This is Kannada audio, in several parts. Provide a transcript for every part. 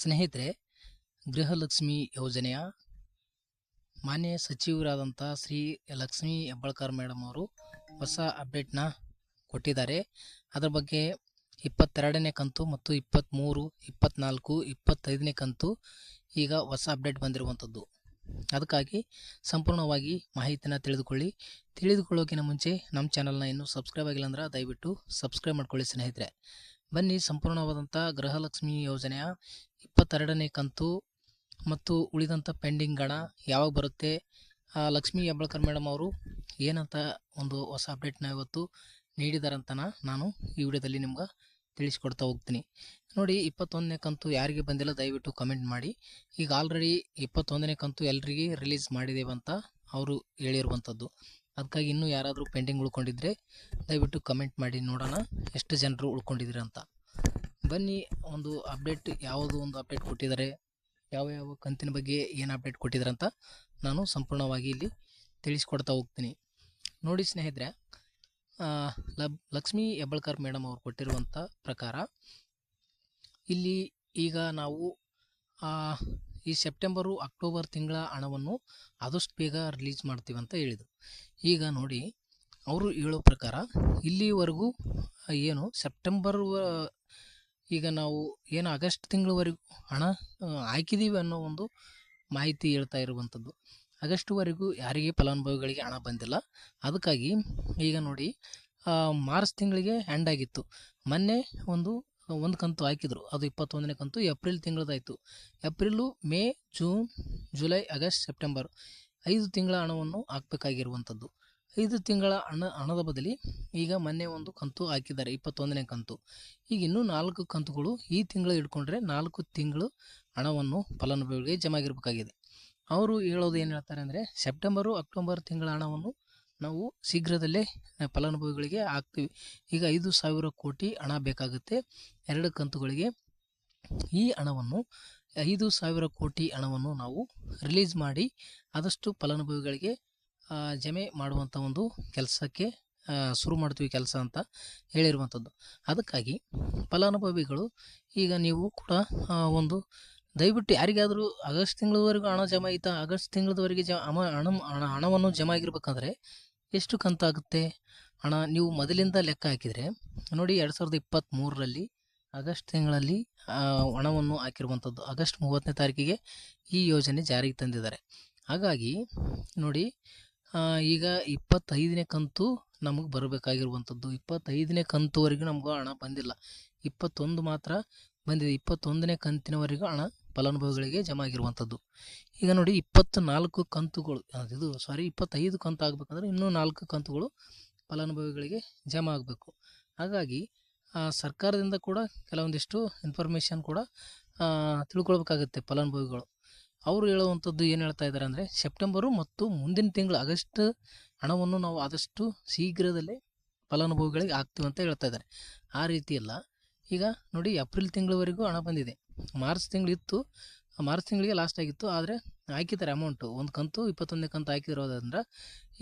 ಸ್ನೇಹಿತರೆ, ಗೃಹಲಕ್ಷ್ಮಿ ಯೋಜನೆಯ ಮಾನ್ಯ ಸಚಿವರಾದಂಥ ಶ್ರೀ ಲಕ್ಷ್ಮೀ ಹೆಬ್ಬಾಳ್ಕರ್ ಮೇಡಮ್ ಅವರು ಹೊಸ ಅಪ್ಡೇಟ್ನ ಕೊಟ್ಟಿದ್ದಾರೆ. ಅದರ ಬಗ್ಗೆ ಇಪ್ಪತ್ತೆರಡನೇ ಕಂತು ಮತ್ತು ಇಪ್ಪತ್ತ್ಮೂರು, ಇಪ್ಪತ್ತ್ನಾಲ್ಕು, ಇಪ್ಪತ್ತೈದನೇ ಕಂತು ಈಗ ಹೊಸ ಅಪ್ಡೇಟ್ ಬಂದಿರುವಂಥದ್ದು. ಅದಕ್ಕಾಗಿ ಸಂಪೂರ್ಣವಾಗಿ ಮಾಹಿತಿನ ತಿಳಿದುಕೊಳ್ಳಿ. ತಿಳಿದುಕೊಳ್ಳೋಕ್ಕಿಂತ ಮುಂಚೆ ನಮ್ಮ ಚಾನಲ್ನ ಇನ್ನೂ ಸಬ್ಸ್ಕ್ರೈಬ್ ಆಗಿಲ್ಲ ಅಂದ್ರೆ ದಯವಿಟ್ಟು ಸಬ್ಸ್ಕ್ರೈಬ್ ಮಾಡ್ಕೊಳ್ಳಿ ಸ್ನೇಹಿತರೆ. ಬನ್ನಿ ಸಂಪೂರ್ಣವಾದಂಥ ಗೃಹಲಕ್ಷ್ಮಿ ಯೋಜನೆಯ ಇಪ್ಪತ್ತೆರಡನೇ ಕಂತು ಮತ್ತು ಉಳಿದಂಥ ಪೆಂಡಿಂಗ್ ಹಣ ಯಾವಾಗ ಬರುತ್ತೆ? ಲಕ್ಷ್ಮೀ ಹೆಬ್ಬಳ್ಕರ್ ಮೇಡಮ್ ಅವರು ಏನಂತ ಒಂದು ಹೊಸ ಅಪ್ಡೇಟ್ನ ಇವತ್ತು ನೀಡಿದಾರಂತನ ನಾನು ಈ ವಿಡಿಯೋದಲ್ಲಿ ನಿಮ್ಗೆ ತಿಳಿಸ್ಕೊಡ್ತಾ ಹೋಗ್ತೀನಿ. ನೋಡಿ, ಇಪ್ಪತ್ತೊಂದನೇ ಕಂತು ಯಾರಿಗೆ ಬಂದಿಲ್ಲ ದಯವಿಟ್ಟು ಕಮೆಂಟ್ ಮಾಡಿ. ಈಗ ಆಲ್ರೆಡಿ ಇಪ್ಪತ್ತೊಂದನೇ ಕಂತು ಎಲ್ರಿಗೆ ರಿಲೀಸ್ ಮಾಡಿದ್ದೇವೆ ಅಂತ ಅವರು ಹೇಳಿರುವಂಥದ್ದು ಅದಕ್ಕಾಗಿ ಇನ್ನೂ ಯಾರಾದರೂ ಪೆಂಡಿಂಗ್ ಉಳ್ಕೊಂಡಿದ್ರೆ ದಯವಿಟ್ಟು ಕಮೆಂಟ್ ಮಾಡಿ ನೋಡೋಣ. ಎಷ್ಟು ಜನರು ಉಳ್ಕೊಂಡಿದ್ದೀರ ಅಂತ. ಬನ್ನಿ, ಒಂದು ಅಪ್ಡೇಟ್ ಯಾವುದು ಒಂದು ಅಪ್ಡೇಟ್ ಕೊಟ್ಟಿದ್ದಾರೆ, ಯಾವ ಯಾವ ಕಂತಿನ ಬಗ್ಗೆ ಏನು ಅಪ್ಡೇಟ್ ಕೊಟ್ಟಿದ್ದಾರೆ ಅಂತ ನಾನು ಸಂಪೂರ್ಣವಾಗಿ ಇಲ್ಲಿ ತಿಳಿಸ್ಕೊಡ್ತಾ ಹೋಗ್ತೀನಿ. ನೋಡಿ ಸ್ನೇಹಿತರೆ ಲಬ್, ಲಕ್ಷ್ಮೀ ಹೆಬ್ಬಳ್ಕರ್ ಮೇಡಮ್ ಅವರು ಕೊಟ್ಟಿರುವಂಥ ಪ್ರಕಾರ, ಇಲ್ಲಿ ಈಗ ನಾವು ಈ ಸೆಪ್ಟೆಂಬರು ಅಕ್ಟೋಬರ್ ತಿಂಗಳ ಹಣವನ್ನು ಆದಷ್ಟು ಬೇಗ ರಿಲೀಸ್ ಮಾಡ್ತೀವಿ ಅಂತ ಹೇಳಿದರು. ಈಗ ನೋಡಿ, ಅವರು ಹೇಳೋ ಪ್ರಕಾರ ಇಲ್ಲಿವರೆಗೂ ಏನು ಸೆಪ್ಟೆಂಬರ್ ಈಗ ನಾವು ಏನು ಆಗಸ್ಟ್ ತಿಂಗಳವರೆಗೂ ಹಣ ಹಾಕಿದ್ದೀವಿ ಅನ್ನೋ ಒಂದು ಮಾಹಿತಿ ಹೇಳ್ತಾ ಇರುವಂಥದ್ದು. ಆಗಸ್ಟ್ವರೆಗೂ ಯಾರಿಗೆ ಫಲಾನುಭವಿಗಳಿಗೆ ಹಣ ಬಂದಿಲ್ಲ. ಅದಕ್ಕಾಗಿ ಈಗ ನೋಡಿ ಮಾರ್ಚ್ ತಿಂಗಳಿಗೆ ಹ್ಯಾಂಡ್ ಆಗಿತ್ತು. ಮೊನ್ನೆ ಒಂದು ಒಂದು ಕಂತು ಹಾಕಿದ್ರು, ಅದು ಇಪ್ಪತ್ತೊಂದನೇ ಕಂತು April ತಿಂಗಳದಾಯಿತು. April May, June, July, August, September ಐದು ತಿಂಗಳ ಹಣವನ್ನು ಹಾಕಬೇಕಾಗಿರುವಂಥದ್ದು. ಐದು ತಿಂಗಳ ಹಣ, ಹಣದ ಬದಲಿ ಈಗ ಮೊನ್ನೆ ಒಂದು ಕಂತು ಹಾಕಿದ್ದಾರೆ, ಇಪ್ಪತ್ತೊಂದನೇ ಕಂತು. ಈಗ ಇನ್ನೂ ನಾಲ್ಕು ಕಂತುಗಳು ಈ ತಿಂಗಳು ಇಟ್ಕೊಂಡ್ರೆ ನಾಲ್ಕು ತಿಂಗಳು ಹಣವನ್ನು ಫಲಾನುಭವಿಗಳಿಗೆ ಜಮಾ ಆಗಿರಬೇಕಾಗಿದೆ ಅವರು ಹೇಳೋದು ಏನು ಹೇಳ್ತಾರೆ ಅಂದರೆ, ಸೆಪ್ಟೆಂಬರು, ಅಕ್ಟೋಬರ್ ತಿಂಗಳ ಹಣವನ್ನು ನಾವು ಶೀಘ್ರದಲ್ಲೇ ಫಲಾನುಭವಿಗಳಿಗೆ ಹಾಕ್ತೀವಿ. ಈಗ ಐದು ಸಾವಿರ ಕೋಟಿ ಹಣ ಬೇಕಾಗುತ್ತೆ. ಎರಡು ಕಂತುಗಳಿಗೆ ಈ ಹಣವನ್ನು, ಐದು ಸಾವಿರ ಕೋಟಿ ಹಣವನ್ನು ನಾವು ರಿಲೀಸ್ ಮಾಡಿ ಆದಷ್ಟು ಫಲಾನುಭವಿಗಳಿಗೆ ಜಮೆ ಮಾಡುವಂಥ ಒಂದು ಕೆಲಸಕ್ಕೆ ಶುರು ಮಾಡ್ತೀವಿ ಕೆಲಸ ಅಂತ ಹೇಳಿರುವಂಥದ್ದು ಅದಕ್ಕಾಗಿ ಫಲಾನುಭವಿಗಳು ಈಗ ನೀವು ಕೂಡ ಒಂದು ದಯವಿಟ್ಟು ಯಾರಿಗಾದರೂ ಆಗಸ್ಟ್ ತಿಂಗಳವರೆಗೂ ಹಣ ಜಮಾ ಆಯಿತಾ ಆಗಸ್ಟ್ ತಿಂಗಳವರೆಗೆ ಜ ಹಣ- ಹಣವನ್ನು ಜಮಾ ಆಗಿರ್ಬೇಕಂದ್ರೆ ಎಷ್ಟು ಕಂತಾಗುತ್ತೆ? ಹಣ ನೀವು ಮೊದಲಿಂದ ಲೆಕ್ಕ ಹಾಕಿದರೆ, ನೋಡಿ ಎರಡು ಸಾವಿರದ ಇಪ್ಪತ್ತ್ಮೂರರಲ್ಲಿ ಆಗಸ್ಟ್ ತಿಂಗಳಲ್ಲಿ ಹಣವನ್ನು ಹಾಕಿರುವಂಥದ್ದು ಆಗಸ್ಟ್ ಮೂವತ್ತನೇ ತಾರೀಕಿಗೆ ಈ ಯೋಜನೆ ಜಾರಿಗೆ ತಂದಿದ್ದಾರೆ. ಹಾಗಾಗಿ, ನೋಡಿ ಈಗ ಇಪ್ಪತ್ತೈದನೇ ಕಂತು ನಮಗೆ ಬರಬೇಕಾಗಿರುವಂಥದ್ದು ಇಪ್ಪತ್ತೈದನೇ ಕಂತುವರೆಗೂ ನಮಗೂ ಹಣ ಬಂದಿಲ್ಲ. ಇಪ್ಪತ್ತೊಂದು ಮಾತ್ರ ಬಂದಿದೆ. ಇಪ್ಪತ್ತೊಂದನೇ ಕಂತಿನವರೆಗೂ ಹಣ ಫಲಾನುಭವಿಗಳಿಗೆ ಜಮಾ ಆಗಿರುವಂಥದ್ದು. ಈಗ ನೋಡಿ ಇಪ್ಪತ್ತು ನಾಲ್ಕು ಕಂತುಗಳು ಇದು ಸಾರಿ ಇಪ್ಪತ್ತೈದು ಕಂತು ಆಗಬೇಕಂದ್ರೆ ಇನ್ನೂ ನಾಲ್ಕು ಕಂತುಗಳು ಫಲಾನುಭವಿಗಳಿಗೆ ಜಮಾ ಆಗಬೇಕು. ಹಾಗಾಗಿ ಸರ್ಕಾರದಿಂದ ಕೂಡ ಕೆಲವೊಂದಿಷ್ಟು ಇನ್ಫಾರ್ಮೇಷನ್ ಕೂಡ ತಿಳ್ಕೊಳ್ಬೇಕಾಗುತ್ತೆ ಫಲಾನುಭವಿಗಳು. ಅವರು ಹೇಳುವಂಥದ್ದು ಏನು ಹೇಳ್ತಾ ಇದ್ದಾರೆ ಅಂದರೆ, ಸೆಪ್ಟೆಂಬರು ಮತ್ತು ಮುಂದಿನ ತಿಂಗಳು ಆಗಸ್ಟ್ ಹಣವನ್ನು ನಾವು ಆದಷ್ಟು ಶೀಘ್ರದಲ್ಲೇ ಫಲಾನುಭವಿಗಳಿಗೆ ಹಾಕ್ತೀವಿ ಅಂತ ಹೇಳ್ತಾ ಇದ್ದಾರೆ. ಆ ರೀತಿ ಅಲ್ಲ ಈಗ ನೋಡಿ ಏಪ್ರಿಲ್ ತಿಂಗಳವರೆಗೂ ಹಣ ಬಂದಿದೆ. ಮಾರ್ಚ್ ತಿಂಗಳು ಇತ್ತು. ಮಾರ್ಚ್ ತಿಂಗಳಿಗೆ ಲಾಸ್ಟ್ ಆಗಿತ್ತು. ಆದರೆ ಹಾಕಿದ್ದಾರೆ ಅಮೌಂಟು ಒಂದು ಕಂತು, ಇಪ್ಪತ್ತೊಂದನೇ ಕಂತು ಹಾಕಿರೋದ್ರಿಂದ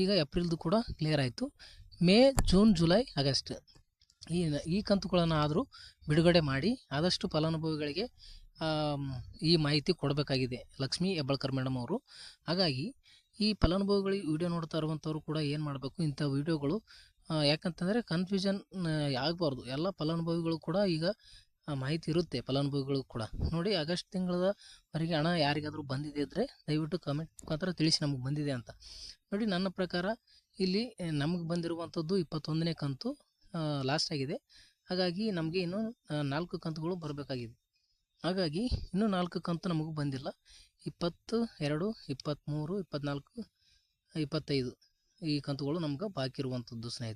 ಈಗ ಏಪ್ರಿಲ್ದು ಕೂಡ ಕ್ಲಿಯರ್ ಆಯಿತು. ಮೇ, ಜೂನ್, ಜುಲೈ, ಆಗಸ್ಟ್ ಈ ಈ ಕಂತುಗಳನ್ನು ಆದರೂ ಬಿಡುಗಡೆ ಮಾಡಿ ಆದಷ್ಟು ಫಲಾನುಭವಿಗಳಿಗೆ ಈ ಮಾಹಿತಿ ಕೊಡಬೇಕಾಗಿದೆ. ಲಕ್ಷ್ಮೀ ಹೆಬ್ಬಾಳ್ಕರ್ ಮೇಡಮ್ ಅವರು. ಹಾಗಾಗಿ ಈ ಫಲಾನುಭವಿಗಳಿಗೆ ವಿಡಿಯೋ ನೋಡ್ತಾ ಇರುವಂಥವ್ರು ಕೂಡ ಏನು ಮಾಡಬೇಕು ಇಂಥ ವಿಡಿಯೋಗಳು ಯಾಕಂತಂದರೆ ಕನ್ಫ್ಯೂಷನ್ ಆಗಬಾರ್ದು. ಎಲ್ಲ ಫಲಾನುಭವಿಗಳು ಕೂಡ ಈಗ ಮಾಹಿತಿ ಇರುತ್ತೆ ಫಲಾನುಭವಿಗಳು ಕೂಡ. ನೋಡಿ ಆಗಸ್ಟ್ ತಿಂಗಳವರೆಗೆ ಹಣ ಯಾರಿಗಾದರೂ ಬಂದಿದೆ ಇದ್ದರೆ ದಯವಿಟ್ಟು ಕಮೆಂಟ್ ಮುಖಾಂತರ ತಿಳಿಸಿ ನಮಗೆ ಬಂದಿದೆ ಅಂತ. ನೋಡಿ ನನ್ನ ಪ್ರಕಾರ ಇಲ್ಲಿ ನಮಗೆ ಬಂದಿರುವಂಥದ್ದು ಇಪ್ಪತ್ತೊಂದನೇ ಕಂತು ಲಾಸ್ಟ್ ಆಗಿದೆ. ಹಾಗಾಗಿ ನಮಗೆ ಇನ್ನೂ ಆ, ನಾಲ್ಕು ಕಂತುಗಳು ಬರಬೇಕಾಗಿದೆ. ಹಾಗಾಗಿ ಇನ್ನೂ ನಾಲ್ಕು ಕಂತು ನಮಗೂ ಬಂದಿಲ್ಲ. ಇಪ್ಪತ್ತು ಎರಡು ಇಪ್ಪತ್ತ್ಮೂರು ಇಪ್ಪತ್ತ್ನಾಲ್ಕು ಇಪ್ಪತ್ತೈದು ಈ ಕಂತುಗಳು ನಮ್ಗೆ ಬಾಕಿ ಇರುವಂಥದ್ದು ಸ್ನೇಹಿತರೆ.